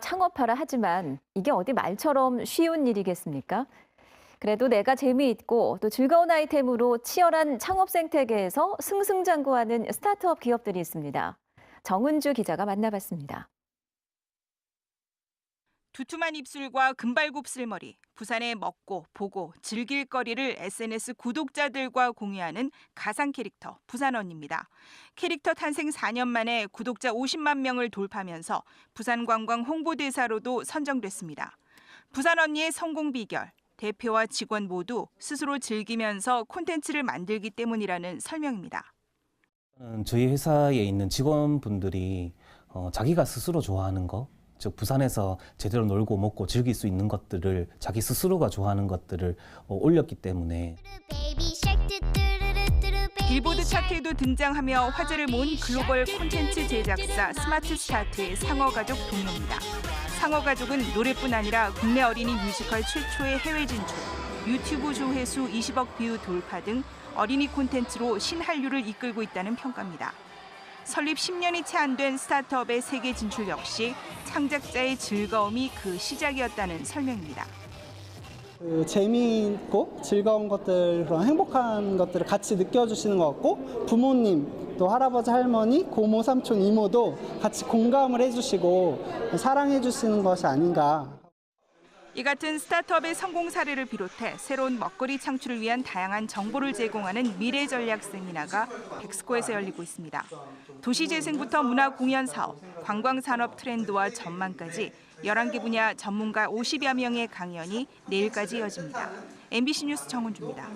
창업하라 하지만 이게 어디 말처럼 쉬운 일이겠습니까? 그래도 내가 재미있고 또 즐거운 아이템으로 치열한 창업 생태계에서 승승장구하는 스타트업 기업들이 있습니다. 정은주 기자가 만나봤습니다. 두툼한 입술과 금발곱슬머리, 부산의 먹고 보고 즐길 거리를 SNS 구독자들과 공유하는 가상 캐릭터 부산 언니입니다. 캐릭터 탄생 4년 만에 구독자 50만 명을 돌파하면서 부산 관광 홍보대사로도 선정됐습니다. 부산 언니의 성공 비결, 대표와 직원 모두 스스로 즐기면서 콘텐츠를 만들기 때문이라는 설명입니다. 저희 회사에 있는 직원분들이 어, 자기가 스스로 좋아하는 거, 즉 부산에서 제대로 놀고 먹고 즐길 수 있는 것들을 자기 스스로가 좋아하는 것들을 어, 올렸기 때문에 빌보드 차트에도 등장하며 화제를 모은 글로벌 콘텐츠 제작사 스마트 스타트의 상어 가족 동료입니다. 상어 가족은 노래뿐 아니라 국내 어린이 뮤지컬 최초의 해외 진출, 유튜브 조회수 20억 뷰 돌파 등 어린이 콘텐츠로 신한류를 이끌고 있다는 평가입니다. 설립 10년이 채 안 된 스타트업의 세계 진출 역시 창작자의 즐거움이 그 시작이었다는 설명입니다. 그 재미있고 즐거운 것들 그런 행복한 것들을 같이 느껴주시는 것 같고 부모님 또 할아버지 할머니 고모 삼촌 이모도 같이 공감을 해주시고 사랑해주시는 것이 아닌가 이 같은 스타트업의 성공 사례를 비롯해 새로운 먹거리 창출을 위한 다양한 정보를 제공하는 미래 전략 세미나가 백스코에서 열리고 있습니다. 도시재생부터 문화 공연 사업, 관광 산업 트렌드와 전망까지 11개 분야 전문가 50여 명의 강연이 내일까지 이어집니다. MBC 뉴스 정은주입니다.